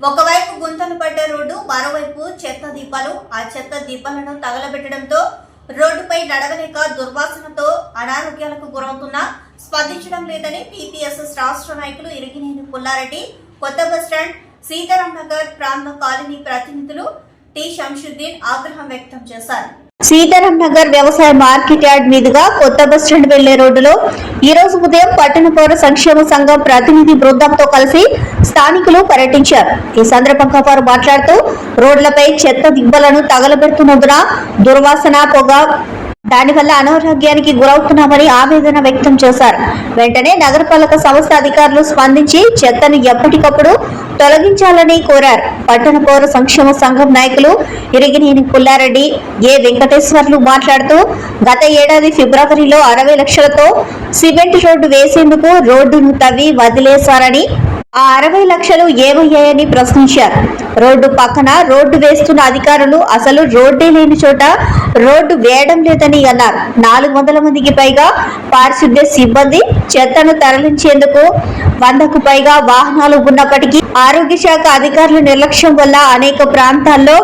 ఒకవైపు గుంతలు పడ్డ రోడ్డు మరోవైపు చెత్త దీపాలు. ఆ చెత్త దీపాలను తగలబెట్టడంతో రోడ్డుపై నడవలేక దుర్వాసనతో అనారోగ్యాలకు గురవుతున్నా స్పందించడం లేదని పీపీఎస్ఎస్ రాష్ట్ర నాయకులు ఇరిగినేని పుల్లారెడ్డి కొత్త బస్టాండ్ సీతారాం నగర్ ప్రాంత కాలనీ ప్రతినిధులు టి. శంషుద్దీన్ ఆగ్రహం వ్యక్తం చేశారు. సీతారాం నగర్ వ్యవసాయ మార్కెట్ యార్డ్ మీదుగా కొత్త బస్టాండ్ వెళ్ళే రోడ్డులో ఈ రోజు ఉదయం పట్టణ పౌర సంక్షేమ సంఘం ప్రతినిధి బృందంతో కలిసి స్థానికులు పర్యటించారు. ఈ సందర్భంగా వారు మాట్లాడుతూ రోడ్లపై చెత్త దిబ్బలను తగలబెడుతున్నందున దుర్వాసన పొగ దానివల్ల అనారోగ్యానికి గురవుతున్నామని ఆవేదన వ్యక్తం చేశారు. వెంటనే నగరపాలక సంస్థ అధికారులు స్పందించి చెత్తను ఎప్పటికప్పుడు తొలగించాలని కోరారు. పట్టణ పౌర సంక్షేమ సంఘం నాయకులు ఇరిగినేని పుల్లారెడ్డి ఏ వెంకటేశ్వర్లు మాట్లాడుతూ గత ఏడాది ఫిబ్రవరిలో అరవై లక్షలతో సిమెంట్ రోడ్డు వేసేందుకు రోడ్డును తవ్వి వదిలేశారని ఆ అరవై లక్షలు ఏమయ్యాయని ప్రశ్నించారు. రోడ్డు పక్కన రోడ్డు వేస్తున్న అధికారులు అసలు రోడ్డే లేని చోట రోడ్డు వేయడం లేదని అన్నారు. నాలుగు వందల మందికి పైగా పారిశుద్ధ్య సిబ్బంది చెత్తను తరలించేందుకు వందకు పైగా వాహనాలు ఉన్నప్పటికీ ఆరోగ్య శాఖ అధికారుల నిర్లక్ష్యం వల్ల అనేక ప్రాంతాల్లో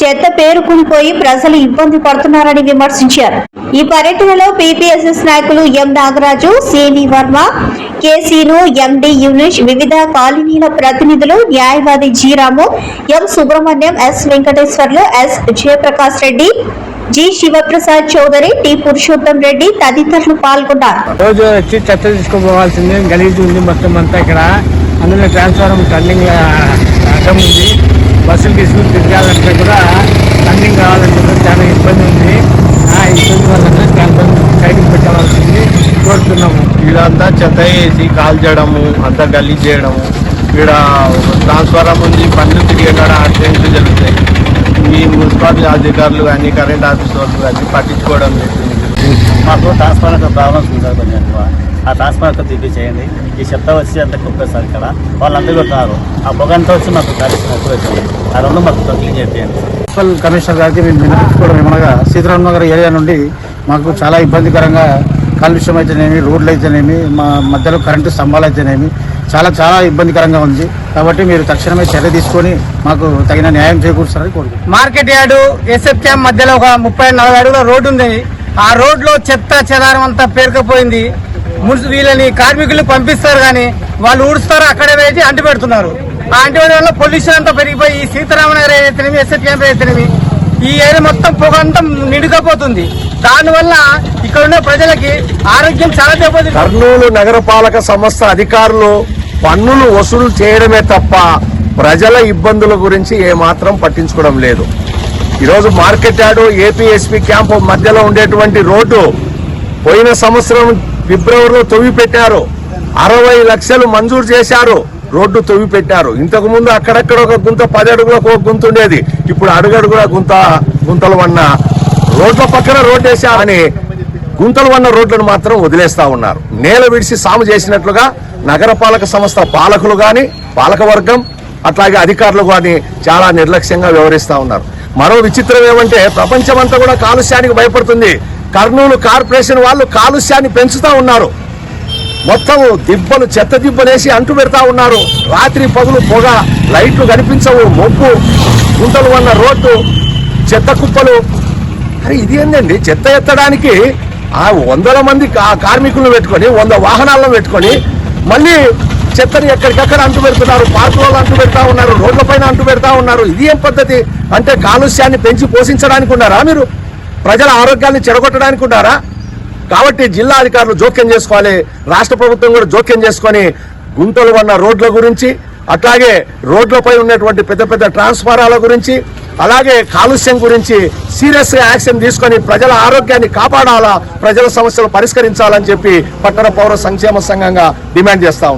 చెత్త పేరుకునిపోయి ప్రజలు ఇబ్బంది పడుతున్నారని విమర్శించారు. ఈ పర్యటనలో పీపీఎస్ఎస్ నాయకులు ఎం నాగరాజు సిని వర్మ కేసీను ఎండి యూనిష్ వివిధ కాలనీల ప్రతినిధులు న్యాయవాది జీరాము ఎం Subrahmanyam S Venkateswarlu S Jayaprakash Reddy G Sivaprasad Chowdary T Purushottam Reddy తదితరులు పాల్గొన్నారు. రోజు వచ్చి చెత్త తీసుకుపోవాల్సింది గలీజ్ ఉంది మొత్తం అంతా ఇక్కడ. అందులో ట్రాన్స్ఫార్మర్ టర్నింగ్ అడ్డం ఉంది. బస్సులు తీసుకుని తిరగాలంటే కూడా రన్నింగ్ కావాలంటే కూడా చాలా ఇబ్బంది ఉంది. ఆ ఇబ్బంది వల్ల చాలా సైడ్కి పెట్టవలసింది కోరుతున్నాము. ఇదంతా చెత్త వేసి కాల్ చేయడము అంతా గల్లీ చేయడము. ఇక్కడ ట్రాన్స్ఫారం ఉంది పనులు తిరిగే కాడ యాక్సిడెంట్లు జరుగుతాయి. ఈ మున్సిపాలిటీ అధికారులు కానీ కరెంట్ ఆఫీస్ వాళ్ళు కానీ పట్టించుకోవడం లేదు. మాకు ట్రాన్స్ఫార్మర్ ప్రాబ్లమ్స్ ఉంటుంది కొంచెం ఎక్కువ. ఆ ట్రాన్స్ఫార్మర్ తీపి చేయండి. ఈ చెత్త వచ్చి అంత కుప్పేస్తారు ఇక్కడ వాళ్ళందరూ కొట్టినారు ఆ పొగంతా వచ్చి మాకు కలిసి వచ్చింది. ఆ రెండు మాకు క్లీన్ చేయండి మున్సిపల్ కమిషనర్ గారికి మేము వినిపించుకోవడం ఏమనగా సీతారాం నగర్ ఏరియా నుండి మాకు చాలా ఇబ్బందికరంగా కాలుష్యం అయితేనేమి రోడ్లు అయితేనేమి మా మధ్యలో కరెంటు స్తంభాలు అయితేనేమి చాలా చాలా ఇబ్బందికరంగా ఉంది. కాబట్టి మీరు తక్షణమే చర్య తీసుకొని మాకు తగిన న్యాయం చేకూరుస్తారని కోరుకుంటున్నాను మార్కెట్ యార్డు ఎస్ఎఫ్ క్యాంప్ మధ్యలో ఒక ముప్పై నలభై అడుగుల రోడ్డు ఉంది. ఆ రోడ్లో చెత్త చెదారం అంతా పేరుకపోయింది. వీళ్ళని కార్మికులు పంపిస్తారు కానీ వాళ్ళు ఊడుస్తారు అక్కడే వేసి అంటు పెడుతున్నారు. ఆ అంటు వల్ల పొల్యూషన్ అంతా పెరిగిపోయి ఈ సీతారామనగర్ అయితేనేమి ఎస్ఎఫ్ క్యాంప్ అయితేనేమి ఈ ఏరియా మొత్తం పొగ అంతా నిండుకపోతుంది. దానివల్ల ఇక్కడ ఉన్న ప్రజలకి ఆరోగ్యం చాలా దెబ్బతింటుంది. కర్నూలు నగరపాలక సంస్థ అధికారులు పన్నులు వసూలు చేయడమే తప్ప ప్రజల ఇబ్బందుల గురించి ఏమాత్రం పట్టించుకోవడం లేదు. ఈరోజు మార్కెట్ యార్డు ఏపీఎస్పీ క్యాంపు మధ్యలో ఉండేటువంటి రోడ్డు పోయిన సంవత్సరం ఫిబ్రవరిలో తొవ్వి పెట్టారు అరవై లక్షలు మంజూరు చేశారు. రోడ్డు తొవ్వి పెట్టారు ఇంతకు ముందు అక్కడక్కడ ఒక గుంత పది అడుగులకు ఒక గుంత ఉండేది. ఇప్పుడు అడుగడుగుల గుంత గుంతలు వన్న రోడ్ల పక్కన రోడ్డు వేశారని గుంతలు వన్న రోడ్లను మాత్రం వదిలేస్తా ఉన్నారు. నేల విడిచి సాము చేసినట్లుగా నగరపాలక సంస్థ పాలకులు కానీ పాలకవర్గం అట్లాగే అధికారులు కానీ చాలా నిర్లక్ష్యంగా వ్యవహరిస్తా ఉన్నారు. మరో విచిత్రం ఏమంటే ప్రపంచమంతా కూడా కాలుష్యానికి భయపడుతుంది. కర్నూలు కార్పొరేషన్ వాళ్ళు కాలుష్యాన్ని పెంచుతూ ఉన్నారు. మొత్తం దిబ్బలు చెత్త దిబ్బలేసి అంటు పెడతా ఉన్నారు. రాత్రి పగులు పొగ లైట్లు కనిపించవు మొబ్బు గుంటలు ఉన్న రోడ్డు చెత్త కుప్పలు. అరే ఇది ఏంటండి చెత్త ఎత్తడానికి ఆ వందల మంది కా- కార్మికులను పెట్టుకొని వంద వాహనాలను పెట్టుకొని మళ్ళీ చెత్తని ఎక్కడికక్కడ అంటు పెడుతున్నారు పార్కులలో అంటు పెడతా ఉన్నారు రోడ్లపైన అంటు పెడతా ఉన్నారు. ఇది ఏం పద్ధతి? అంటే కాలుష్యాన్ని పెంచి పోషించడానికి ఉన్నారా మీరు? ప్రజల ఆరోగ్యాన్ని చెడగొట్టడానికి ఉన్నారా? కాబట్టి జిల్లా అధికారులు జోక్యం చేసుకోవాలి రాష్ట్ర ప్రభుత్వం కూడా జోక్యం చేసుకొని గుంతలు ఉన్న రోడ్ల గురించి అట్లాగే రోడ్లపై ఉన్నటువంటి పెద్ద పెద్ద ట్రాన్స్ఫారాల గురించి అలాగే కాలుష్యం గురించి సీరియస్ యాక్షన్ తీసుకొని ప్రజల ఆరోగ్యాన్ని కాపాడాలా ప్రజల సమస్యలు పరిష్కరించాలని చెప్పి పట్టణ పౌర సంక్షేమ సంఘంగా డిమాండ్ చేస్తాం